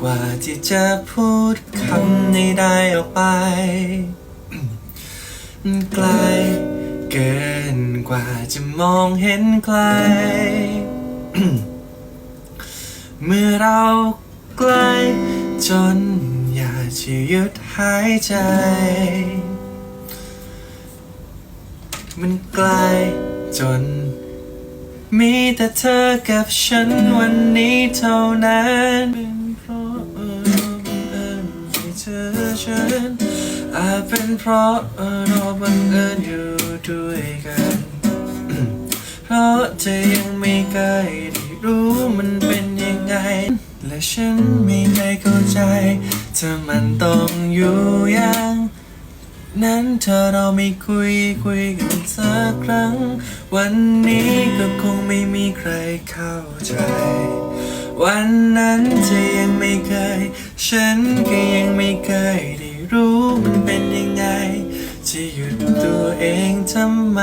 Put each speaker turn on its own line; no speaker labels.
กว่าที่จะพูดคำใดๆออกไป ไกล เกินกว่าจะมองเห็นไกล เมื่อเราใกล้จนอยากจะหยุดหายใจ มันไกลจนมีแต่เธอกับฉันวันนี้เท่านั้น เธอฉันอาจเป็นเพราะเราบังเอิญอยู่ด้วยกัน เพราะเธอยังไม่เคยได้รู้มันเป็นยังไง และฉันไม่เคยเข้าใจเธอมันต้องอยู่อย่างนั้นเธอเราไม่คุยคุยกันสักครั้ง วันนี้ก็คงไม่มีใครเข้าใจ วันนั้นเธอยังไม่เคย ฉันก็ยังไม่เคยได้รู้มันเป็นยังไงจะหยุดตัวเองทำไม